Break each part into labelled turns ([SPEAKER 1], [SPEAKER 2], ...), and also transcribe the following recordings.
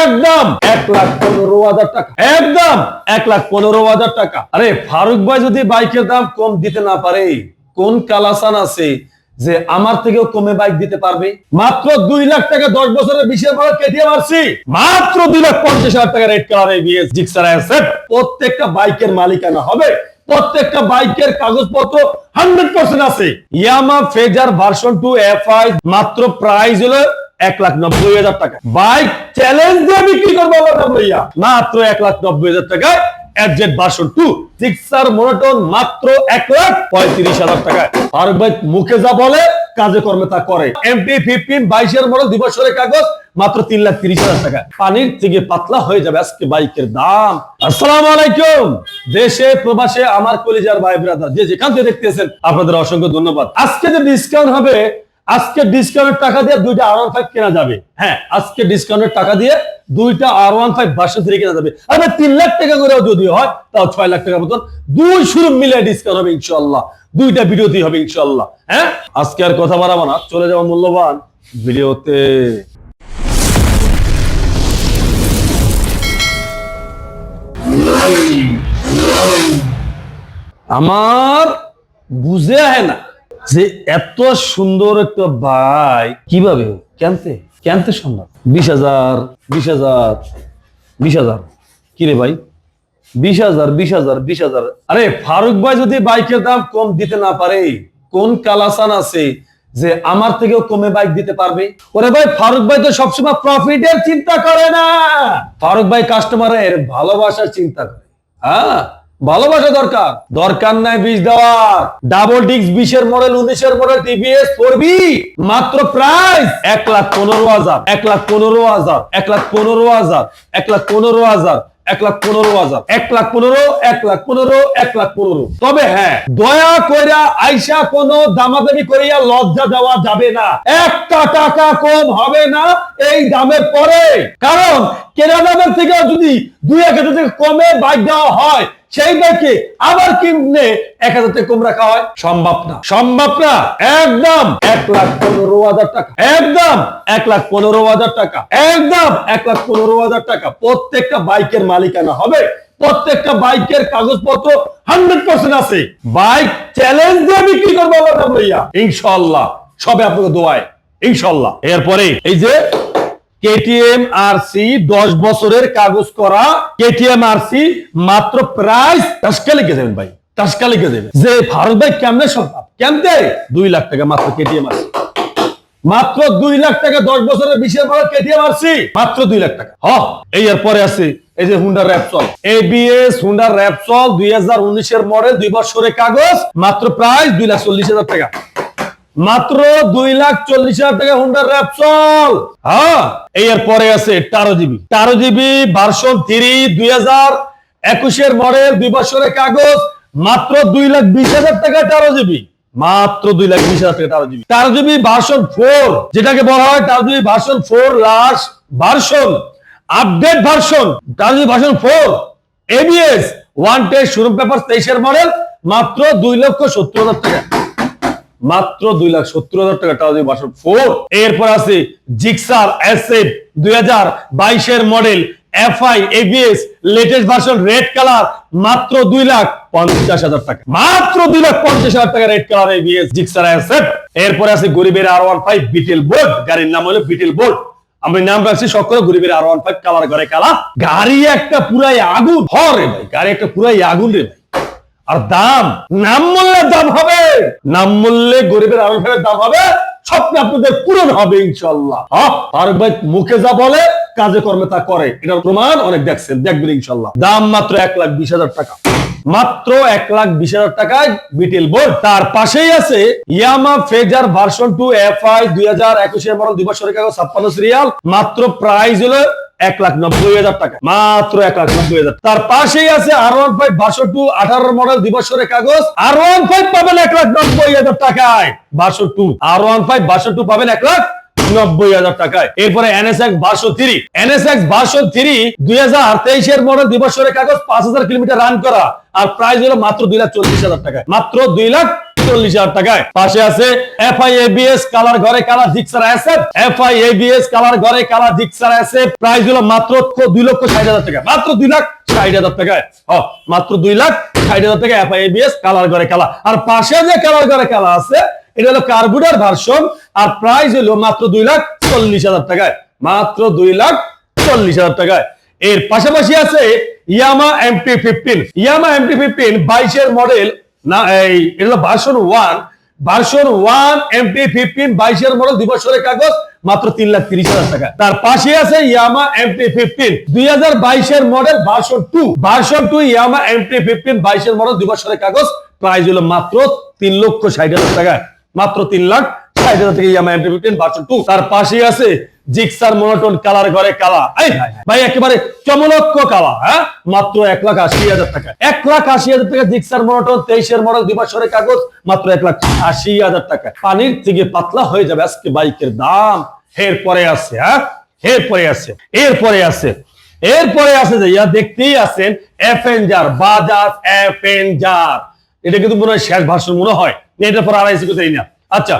[SPEAKER 1] একদম এক লাখ পনেরো হাজার টাকা। একদম এক লাখ পনেরো হাজার টাকা। আরে ফারুক ভাই যদি বাইকের দাম কম দিতে না পারে, কোন কালাসান আছে যে আমার থেকেও কমে বাইক দিতে পারবে? মাত্র দুই লাখ টাকা দশ বছরের বিশের আরছি মাত্র দুই লাখ পঞ্চাশ হাজার টাকা রেড কালার প্রত্যেকটা বাইকের মালিকানা হবে প্রত্যেকটা বাইকের কাগজপত্র হান্ড্রেড পার্সেন্ট আছে। Yamaha Fazer version two F I মাত্র প্রাইস হলো এক লাখ নব্বই হাজার টাকা। বাইক চ্যালেঞ্জ দিয়ে বিক্রি করব মাত্র এক লাখ নব্বই হাজার টাকায় ভার্সন টু, সিক্সার মাত্র এক লাখ পঁয়ত্রিশ হাজার ফারুক মুখে যা বলে, কাজে কর্মে তা করে। এমপি ফিফটিন বাইশের মডেল কাগজ, মাত্র তিন লাখ তিরিশ হাজার টাকা পানির থেকে পাতলা হয়ে যাবে আজকে বাইকের দাম। আসসালামু আলাইকুম। দেশে, প্রবাসে, আমার কলিজার ভাই ব্রাদার, যে যেখান থেকে দেখতেছেন, আপনাদের অসংখ্য ধন্যবাদ। আজকে যে ডিসকাউন্ট হবে, আজকে ডিসকাউন্টের টাকা দিয়ে দুইটা আর ফাইভ কেনা যাবে। হ্যাঁ আজকে ডিসকাউন্টের টাকা দিয়ে দুইটা R one five version three কেনা যাবে। আর তিন লাখ টাকা করেও যদি হয়, তাও ছয় লাখ টাকার মতন দুই শুরু মিলে ডিসকাউন্ট হবে ইনশাল্লাহ দুইটা ভিডিওতেই হবে ইনশাল্লাহ হ্যাঁ? আজকে আর কথা বাড়াবো না। চলে যাব মূল্যবান ভিডিওতে। আমার বুঝে আহে না যে এত সুন্দর একটা ভাই কীভাবে কেনতে? কেনতে সম্ভব বিশ হাজার বিশ হাজার বিশ হাজার। কিরে ভাই? বিশ হাজার বিশ হাজার বিশ হাজার। আরে ফারুক ভাই যদি বাইকের দাম কম দিতে না পারে, কোন কালাসান আছে যে আমার থেকেও কমে বাইক দিতে পারবে? ওরে ভাই, ফারুক ভাই তো সবসময় প্রফিটের চিন্তা করে না। ফারুক ভাই কাস্টমারের ভালোবাসার চিন্তা করে। হ্যাঁ? ভালোবাসা দরকার। দরকার নাই বিষ দেওয়ার। ডাবল ডিক্স বিশের মডেল উনিশের মডেল টিভিএস পড়বি মাত্র প্রাইস এক লাখ পনেরো হাজার, এক লাখ পনেরো হাজার, এক লাখ পনেরো হাজার, এক লাখ পনেরো হাজার, এক লাখ পনেরো হাজার, এক লাখ পনেরো, এক লাখ পনেরো, এক লাখ পনেরো। তবে হ্যাঁ দয়া কইরা আইসা কোনো দামাদামি করিয়া লজ্জা দেওয়া যাবে না। একটা টাকা কম হবে না এই দামের পরে। কারণ কেনা দামের থেকে যদি দুই এক হাজার থেকে কমে বাইক দেওয়া হয় সেই বাইকে আবার এক হাজার থেকে হয়? সম্ভব না। সম্ভব না। একদম এক লাখ পনেরো হাজার টাকা। একদম এক লাখ পনেরো হাজার টাকা। একদম এক লাখ পনেরো হাজার টাকা। প্রত্যেকটা বাইকের মালিকানা হবে। প্রত্যেকটা বাইকের কাগজপত্র হান্ড্রেড পার্সেন্ট আছে। বাইক চ্যালেঞ্জ দিয়ে বিক্রি করব ইনশাল্লাহ সবে আপনাকে দোয়ায়। ইনশাল্লাহ এরপরে এই যে কেটিএম আর সি দশ বছরের কাগজ করা কেটিএম আর সি মাত্র টাসকা লিখে দেবেন ভাই টাসকা লিখে দেবেন। যে ভারত ভাই কেমনে কেমনে? দুই লাখ টাকা মাত্র কেটিএম আর মাত্র দুই লাখ টাকা দশ বছরের কেটিএম আরসি মাত্র দুই লাখ টাকা। হ, এই এর পরে আছে, এই যে Honda Repsol ABS Honda Repsol দুই হাজার উনিশের মডেল দুই বছরের কাগজ, মাত্র প্রাইস দুই লাখ চল্লিশ হাজার টাকা। মাত্র দুই লাখ চল্লিশ হাজার টাকা হুন্ডার র্যাপসল হ্যাঁ এর পরে আছে Taro GB Taro GB version three দুই হাজার একুশের মডেল দুই বছরের কাগজ, মাত্র দুই লাখ বিশ হাজার টাকা টারো জিবি মাত্র দুই লাখ বিশ হাজার টাকা Taro GB Taro GB version four যেটাকে বলা হয় Taro GB version four last version update version Taro GB version four ABS one test showroom paper তেইশের মডেল মাত্র দুই লক্ষ সত্তর হাজার টাকা। মাত্র দুই লাখ সত্তর হাজার টাকা দিয়ে বাসন ফোর এরপর আছে জিক্সার অ্যাসেট দুই বাইশের মডেল গরিবের আর বিটেল বোর্ড গাড়ির নাম হলো বিটেল বোর্ড আমি নাম রাখছি সকলে গরিবের আর ওয়ান ফাইভ কালার কালা। গাড়ি একটা পুরাই আগুন। হরে ভাই, গাড়ি একটা পুরাই আগুন রে ভাই। আর দাম, নাম মূল্যের দাম হবে নাম মূল্যে গরিবের ফেরের দাম হবে, স্বপ্ন আপনাদের পূরণ হবে ইনশাল্লাহ হ্যাঁ ফারুক ভাই মুখে যা বলে, কাজে কর্মে তা করে। এটার প্রমাণ অনেক দেখছেন, দেখবেন ইনশাল্লাহ দাম মাত্র এক লাখ বিশ হাজার টাকা। মাত্র এক লাখ বিশ হাজার টাকায় বিটেল বোর্ড। তার পাশেই আছে Yamaha Fazer version two F I দুই হাজার একুশের মডেল, দুই বছরের কাগজ, ছাপ্পান্ন সিরিয়াল। মাত্র প্রাইস হলো এক লাখ নব্বই হাজার টাকা। মাত্র এক লাখ নব্বই হাজার তার পাশেই আছে আর ওয়ান ফাইভ আঠারো মডেল কাগজ। আর ওয়ান ফাইভ পাবেন এক লাখ নব্বই হাজার টাকায়। বাসো টু আর ওয়ান ফাইভ পাবেন এক লাখ নব্বই হাজার টাকায়। এরপরে থ্রি দুই হাজার তেইশের মডেল কাগজ, পাঁচ হাজার কিলোমিটার রান করা। আর হলো মাত্র দুই লাখ চল্লিশ হাজার মাত্র দুই লাখ চল্লিশ হাজার টাকায়। পাশে আছে এফআই এবিএস কালার ঘরে colour Gixxer asset F I ABS colour ঘরে কালার অ্যাসেট প্রাইস হলো মাত্র দুই লক্ষ ষাট হাজার টাকা। মাত্র দুই লাখ আছে, এটা হলো আর হলো মাত্র দুই লাখ চল্লিশ হাজার টাকায়। মাত্র দুই লাখ চল্লিশ হাজার এর পাশাপাশি আছে Yamaha MT fifteen Yamaha MT fifteen বাইশের মডেল ফিফটিন দুই কাগজ, মাত্র হাজার বাইশের model version two version two Yamaha MT fifteen বাইশের মডেল দুই বছরের কাগজ প্রাইস হলো মাত্র তিন লক্ষ ষাট হাজার টাকা। মাত্র তিন লাখ ষাট হাজার টাকা Yamaha MT fifteen version two তার পাশে আছে জিক্সার মনোটন কালার ঘরে কালা। ভাই, একেবারে চমলক্ষ কালা হ্যাঁ? মাত্র এক লাখ আশি হাজার টাকা। এক লাখ আশি হাজার টাকা জিক্সার মনোটন, তেইশের মডেল, দুই বছরের কাগজ, মাত্র এক লাখ আশি হাজার টাকা। পানির থেকে পাতলা হয়ে যাবে আজকে বাইকের দাম। এরপরে আছে হ্যাঁ? এরপরে আছে এরপরে আছে এরপরে আছে যে, ইয়া দেখতেই আছেন এফেঞ্জার বাজাজ এফেঞ্জার এটা কিন্তু মনে হয় শেষ ভাষণ মনে হয়। এটার পর আড়াইশো কোথায় না। আচ্ছা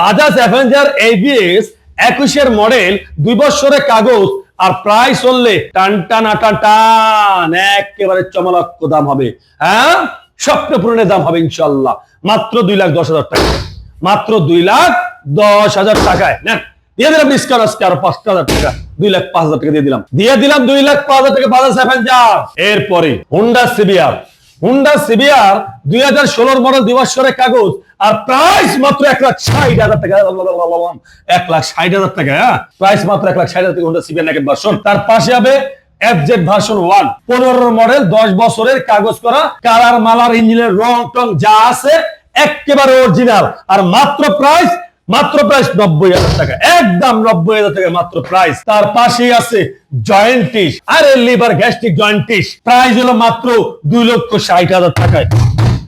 [SPEAKER 1] বাজাজ অ্যাভেঞ্জার এবিএস একুশের মডেল, দুই বছরের কাগজ, আর প্রায় চললে টান টান টান টান, একেবারে চমলক্ষ দাম হবে। হ্যাঁ? স্বপ্ন পূরণের দাম হবে ইনশাল্লাহ মাত্র দুই লাখ দশ হাজার টাকা। মাত্র দুই লাখ দশ হাজার টাকায়। নেন, দিয়ে দিলাম ডিসকাউন্ট আজকে আরও পাঁচ হাজার টাকা। দুই লাখ পাঁচ হাজার টাকা দিয়ে দিলাম। দিয়ে দিলাম দুই লাখ পাঁচ হাজার টাকা বাজাজ অ্যাভেঞ্জার এরপরে হুন্ডা সিবিআর হুন্ডা সিবিআর দুই হাজার ষোলোর মডেল দুই বছরের কাগজ, আর প্রাইস মাত্র এক লাখ ষাট হাজার টাকা। এক লাখ ষাট হাজার টাকা হ্যাঁ? প্রাইস মাত্র এক লাখ ষাট হাজার হুন্ডা সিবিআর নেকেট ভার্সন তার পাশে হবে মডেল দশ বছরের কাগজ করা, কালার, মালার, ইঞ্জিনের রং টং যা আছে, একেবারে অরিজিনাল আর মাত্র প্রাইস মাত্র প্রাইস নব্বই হাজার টাকা। একদম নব্বই হাজার টাকা মাত্র প্রাইস তার পাশেই আছে জয়েন্টিস আরে লিভার গ্যাস্ট্রিক জয়েন্টিস প্রাইস হলো মাত্র দুই লক্ষ ষাট হাজার টাকায়।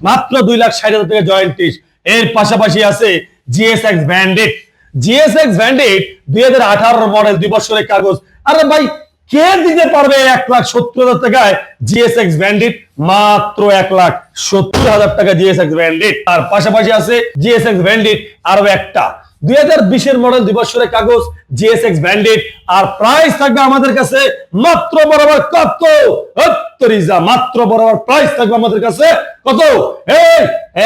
[SPEAKER 1] মাত্র দুই লাখ ষাট হাজার টাকা জয়েন্টিস এর পাশাপাশি আছে জিএসএক্স ব্যান্ডেড জিএসএক্স ব্যান্ডেড দুই হাজার আঠারো মডেল দুই বছরের কাগজ। আরে ভাই কে দিতে পারবে এক লাখ সত্তর হাজার টাকায় জিএসএক্স ব্যান্ডেড মাত্র এক লাখ সত্তর হাজার টাকা জিএসএক্স ব্যান্ডেড তার পাশাপাশি আছে জিএসএক্স ব্যান্ডেড আরও একটা। দুই হাজার বিশের মডেল কাগজ জিএসএক্স আর প্রাইস থাকবে আমাদের কাছে মাত্র বরাবর কত? রিজা মাত্র বরাবর প্রাইস থাকবে আমাদের কাছে কত?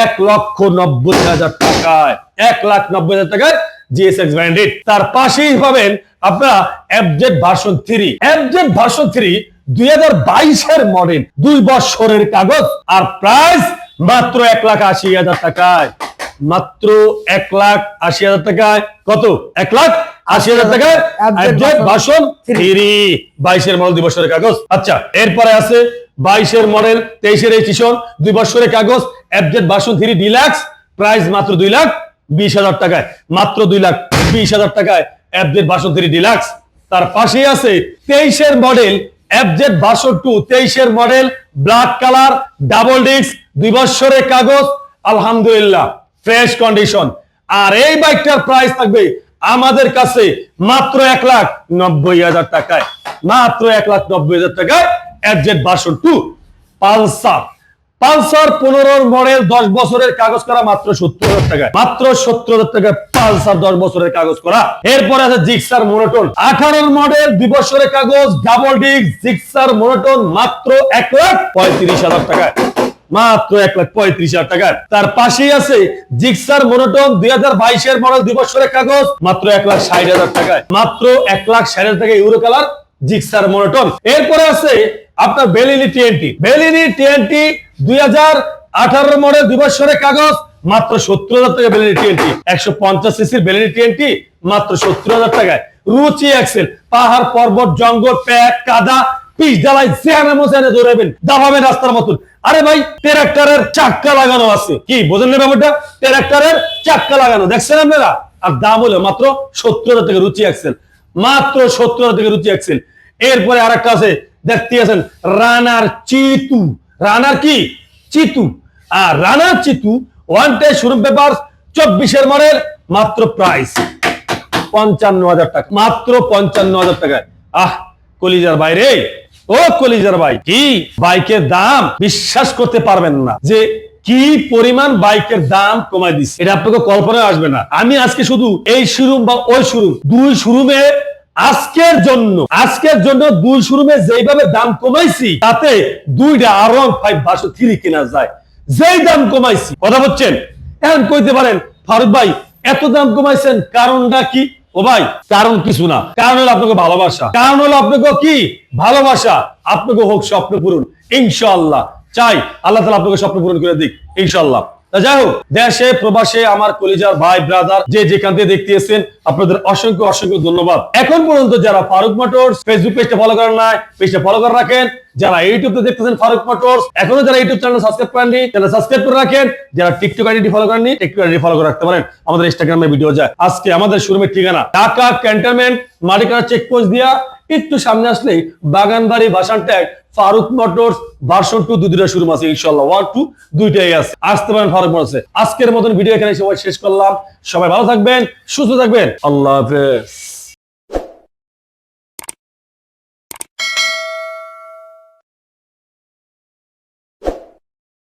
[SPEAKER 1] এক লক্ষ নব্বই হাজার টাকায়, এক লাখ নব্বই হাজার টাকায় জিএসএক্স ব্যান্ডেড তার পাশেই পাবেন আপনারা FZ version three FZ version three দুই হাজার বাইশের মডেল দুই বছরের কাগজ। আর প্রাইস মাত্র এক লাখ আশি হাজার টাকায়। মাত্র এক লাখ আশি হাজার টাকায়। কত? এক লাখ আশি হাজার টাকায় ভার্সন থ্রি বাইশের মডেল দুই বছরের কাগজ। আচ্ছা এরপরে আছে বাইশের মডেল তেইশের এডিশন দুই বছরের কাগজ। FZ version three deluxe price মাত্র দুই লাখ বিশ হাজার টাকায়, মাত্র দুই লাখ বিশ হাজার টাকায় এফজেড ভার্সন থ্রি ডিলাক্স তার পাশেই আছে তেইশের মডেল এফজেড ভার্সন টু তেইশের model black colour double disc দুই বছরের কাগজ, আলহামদুলিল্লাহ ফ্রেশ কন্ডিশন আর এই বাইকটার প্রাইস থাকবে আমাদের কাছে মাত্র এক লাখ নব্বই হাজার টাকায়। মাত্র এক লাখ নব্বই হাজার টাকায় FZ version two Pulsar. Pulsar পনেরো মডেল দশ বছরের কাগজ করা মাত্র সত্তর হাজার টাকায়। মাত্র সত্তর হাজার টাকায় পালসার দশ বছরের কাগজ করা। এরপরে আছে জিক্সার মোনোটন। আঠারোর মডেল দুই বছরের কাগজ, ডাবল ডিস্ক, জিক্সার মোনোটন মাত্র এক লাখ পঁয়ত্রিশ হাজার টাকায়। মাত্র এক লাখ পঁয়ত্রিশ হাজার টাকার তার পাশেই আছে জিক্সার মোনোটন দুই হাজার বাইশের মডেল দুই বছরের কাগজ, মাত্র এক লাখ ষাট হাজার টাকায়। মাত্র এক লাখ ষাট হাজার টাকা ইউরো কালার জিক্সার মোনোটন। এরপরে আছে আপনার বেলিনি টিএনটি বেলিনি টিএনটি দুই হাজার আঠারো মডেল কাগজ, মাত্র সত্তর হাজার টাকা টিএনটি একশো পঞ্চাশ সিসির টিএনটি মাত্র সত্তর হাজার টাকায়। রুচি এক্সেল পাহাড়, পর্বত, জঙ্গল, প্যাক, কাদা দৌড়াবেন রাস্তার মতন। আরে ভাই ট্রাক্টরের লাগানো আছে। কি, বোঝেন না ব্যাপারটা? ট্রাক্টরের লাগানো। দেখছেন আপনারা? আর দাম হলো মাত্র সত্তর হাজার টাকা রুচি এক্সেল মাত্র সত্তর হাজার টাকা রুচি এক্সেল এরপরে আরেকটা আছে দেখতে আছেন, রানার চিতু রানার কি? চিতু। আর রানার চিতু ওয়ান টে শোরুম পেপার চব্বিশের মডেল মাত্র প্রাইস পঞ্চান্ন হাজার টাকা। মাত্র পঞ্চান্ন হাজার টাকায়। আহ, কলিজার বাইরে ও কলিজার ভাই, কি? বাইকের দাম বিশ্বাস করতে পারবেন না যে কি পরিমাণ বাইকের দাম কমাই দিচ্ছে। এটা আপনাকে কল্পনায় আসবে না। আমি আজকে শুধু এই শোরুম বা ওই শোরুম দুই শোরুমে আজকের জন্য আজকের জন্য দুই শোরুমে যেইভাবে দাম কমাইছি, তাতে দুইটা R one five version three কেনা যায়। যেই দাম কমাইছি, কথা বলছেন? এখন কইতে পারেন, ফারুক ভাই, এত দাম কমাইছেন কারণটা কি? ও ভাই, কারণ কিছু না। কারণ হলো আপনাকে ভালোবাসা। কারণ হলো আপনাকে কি? ভালোবাসা। আপনাকে হোক স্বপ্ন পূরণ। ইনশাআল্লাহ। চাই, আল্লাহ তালা আপনাকে স্বপ্ন পূরণ করে দিক। ইনশাআল্লাহ। তা যাই হোক, দেশে, প্রবাসে আমার কলিজার ভাই ব্রাদার যে যেখান থেকে আপনাদের অসংখ্য অসংখ্য ধন্যবাদ। এখন পর্যন্ত যারা ফারুক ফেসবুক পেজটা ফলো করেন পেজটা ফলো করে রাখেন। যারা ইউটিউবে দেখতেছেন ফারুক মোটরস, এখনও যারা ইউটিউব চ্যানেল সাবস্ক্রাইব করেননি চ্যানেল সাবস্ক্রাইব করে রাখেন। যারা টিকটক আইডি ফলো করেননি টিকটক আইডি ফলো করে রাখতে পারেন। আমাদের ইনস্টাগ্রামে ভিডিও যায়। আজকে আমাদের শোরুমের ঠিকানা, ঢাকা ক্যান্টনমেন্ট মালিকানা চেকপোস্ট দিয়া একটু সামনে আসলেই বাগানবাড়ি ভাসান ট্যাগ ফারুক মোটর ভার্সন টু দুইটা শুরু আছে ইনশাল্লাহ ওয়ান টু দুইটাই আছে। আসতে পারেন ফারুক মোটরসে। আজকের মতন ভিডিও এখানে সবাই শেষ করলাম। সবাই ভালো থাকবেন, সুস্থ থাকবেন। আল্লাহ হাফেজ।